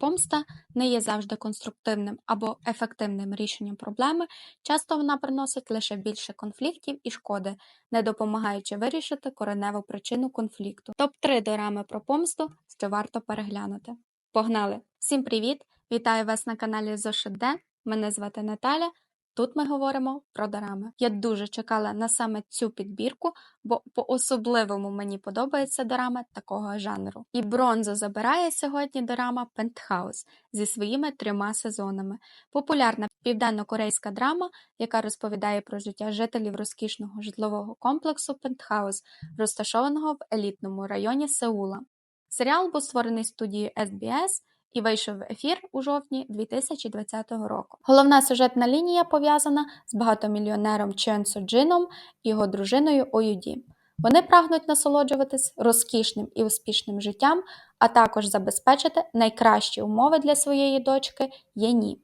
Помста не є завжди конструктивним або ефективним рішенням проблеми, часто вона приносить лише більше конфліктів і шкоди, не допомагаючи вирішити кореневу причину конфлікту. Топ-3 дорами про помсту, що варто переглянути. Погнали! Всім привіт! Вітаю вас на каналі Зошиде. Мене звати Наталя. Тут ми говоримо про дорами. Я дуже чекала на саме цю підбірку, бо по-особливому мені подобається дорама такого жанру. І бронзу забирає сьогодні дорама Пентхаус зі своїми трьома сезонами. Популярна південно-корейська драма, яка розповідає про життя жителів розкішного житлового комплексу Пентхаус, розташованого в елітному районі Сеула. Серіал був створений студією SBS і вийшов в ефір у жовтні 2020 року. Головна сюжетна лінія пов'язана з багатомільйонером Чен Соджином і його дружиною Оюді. Вони прагнуть насолоджуватись розкішним і успішним життям, а також забезпечити найкращі умови для своєї дочки Єні.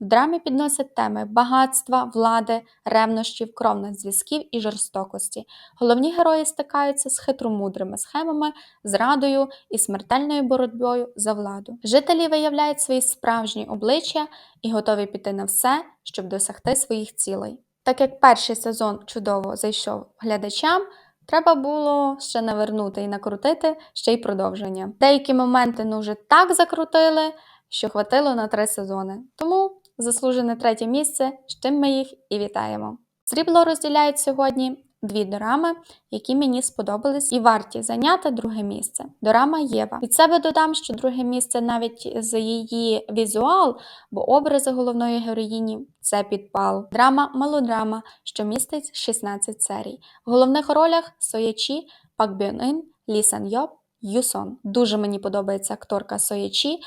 В драмі підносять теми багатства, влади, ревнощів, кровних зв'язків і жорстокості. Головні герої стикаються з хитромудрими схемами, зрадою і смертельною боротьбою за владу. Жителі виявляють свої справжні обличчя і готові піти на все, щоб досягти своїх цілей. Так як перший сезон чудово зайшов глядачам, треба було ще навернути і накрутити ще й продовження. Деякі моменти ну вже так закрутили, що хватило на три сезони. Тому заслужене третє місце, з чим ми їх і вітаємо. Срібло розділяють сьогодні дві дорами, які мені сподобались і варті зайняти друге місце. Дорама Єва. Від себе додам, що друге місце навіть за її візуал, бо образи головної героїні це підпал. Драма мелодрама, що містить 16 серій. В головних ролях Соячі, Пак Бьон Ін, Лі Сан Йоп, Юсон. Дуже мені подобається акторка Соячі.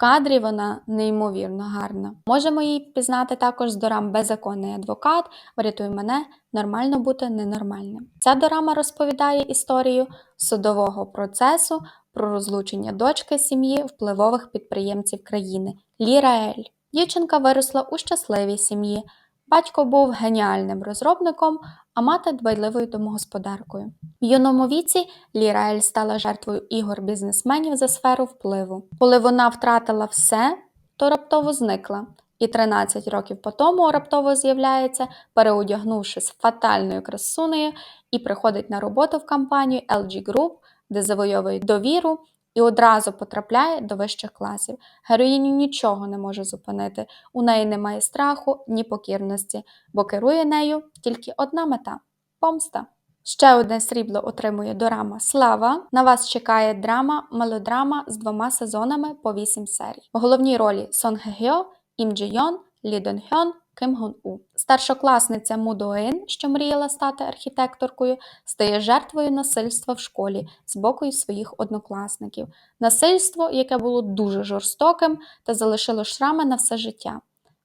Кадрі вона неймовірно гарна. Можемо її пізнати також з дорам Беззаконний адвокат, врятуй мене, нормально бути ненормальним. Ця дорама розповідає історію судового процесу про розлучення дочки сім'ї впливових підприємців країни Ліраель. Дівчинка виросла у щасливій сім'ї. Батько був геніальним розробником, а мати дбайливою домогосподаркою. В юному віці Ліраель стала жертвою ігор бізнесменів за сферу впливу. Коли вона втратила все, то раптово зникла. І 13 років по тому раптово з'являється, переодягнувшись фатальною красунею, і приходить на роботу в компанію LG Group, де завойовує довіру і одразу потрапляє до вищих класів. Героїню нічого не може зупинити, у неї немає страху ні покірності, бо керує нею тільки одна мета помста. Ще одне срібло отримує дорама Слава. На вас чекає драма, мелодрама з двома сезонами по 8 серій. В головній ролі Сон Ге Гьо, Ім Джі Йон, Лі Дон Хьон, Ким Гон У. Старшокласниця Му До Ін, що мріяла стати архітекторкою, стає жертвою насильства в школі з боку своїх однокласників. Насильство, яке було дуже жорстоким та залишило шрами на все життя.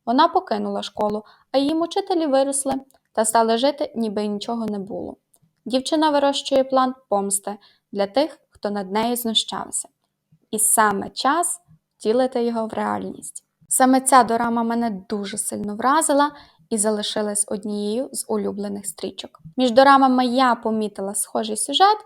Вона покинула школу, а її мучителі виросли та стали жити, ніби нічого не було. Дівчина вирощує план помсти для тих, хто над нею знущався. І саме час втілити його в реальність. Саме ця дорама мене дуже сильно вразила і залишилась однією з улюблених стрічок. Між дорамами я помітила схожий сюжет,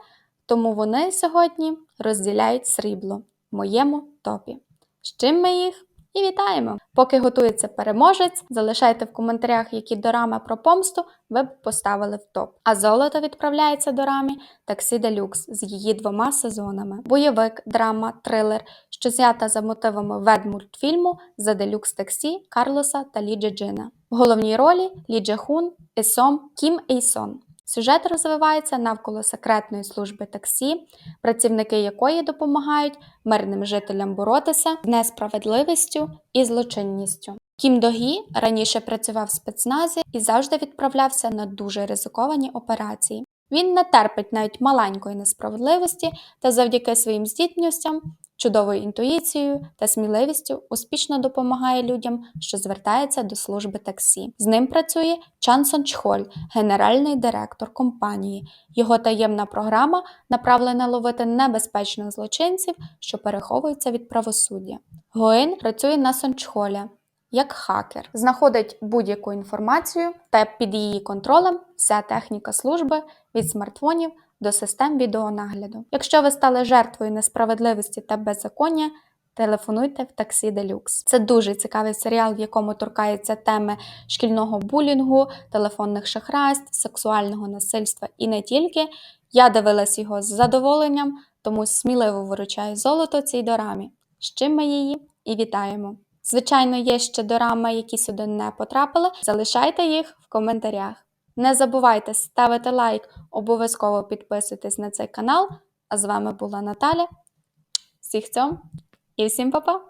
тому вони сьогодні розділяють срібло в моєму топі. З чим ми їх і вітаємо! Поки готується переможець, залишайте в коментарях, які дорами про помсту ви б поставили в топ. А золото відправляється до рамі Таксі Делюкс з її двома сезонами: бойовик, драма, трилер, що знята за мотивами ведмультфільму за делюкс таксі Карлоса та Лі Джеджина. В головній ролі Лі Джехун, Есом, Кім Ейсон. Сюжет розвивається навколо секретної служби таксі, працівники якої допомагають мирним жителям боротися з несправедливістю і злочинністю. Кім Догі раніше працював в спецназі і завжди відправлявся на дуже ризиковані операції. Він не терпить навіть маленької несправедливості та завдяки своїм здібностям, чудовою інтуїцією та сміливістю успішно допомагає людям, що звертаються до служби таксі. З ним працює Чан Сон Чхоль, генеральний директор компанії. Його таємна програма направлена ловити небезпечних злочинців, що переховуються від правосуддя. Гоїн працює на Сончхоля як хакер, знаходить будь-яку інформацію та під її контролем вся техніка служби від смартфонів до систем відеонагляду. Якщо ви стали жертвою несправедливості та беззаконня, Телефонуйте в таксі Делюкс. Це дуже цікавий серіал, в якому торкається теми шкільного булінгу, телефонних шахрайств, сексуального насильства і не тільки. Я дивилась його з задоволенням, тому сміливо виручаю золото цій дорамі. З чим ми її і вітаємо. Звичайно, є ще дорами, які сюди не потрапили. Залишайте їх в коментарях. Не забувайте ставити лайк, обов'язково підписуйтесь на цей канал. А з вами була Наталя. Всіх цьом і всім па-па!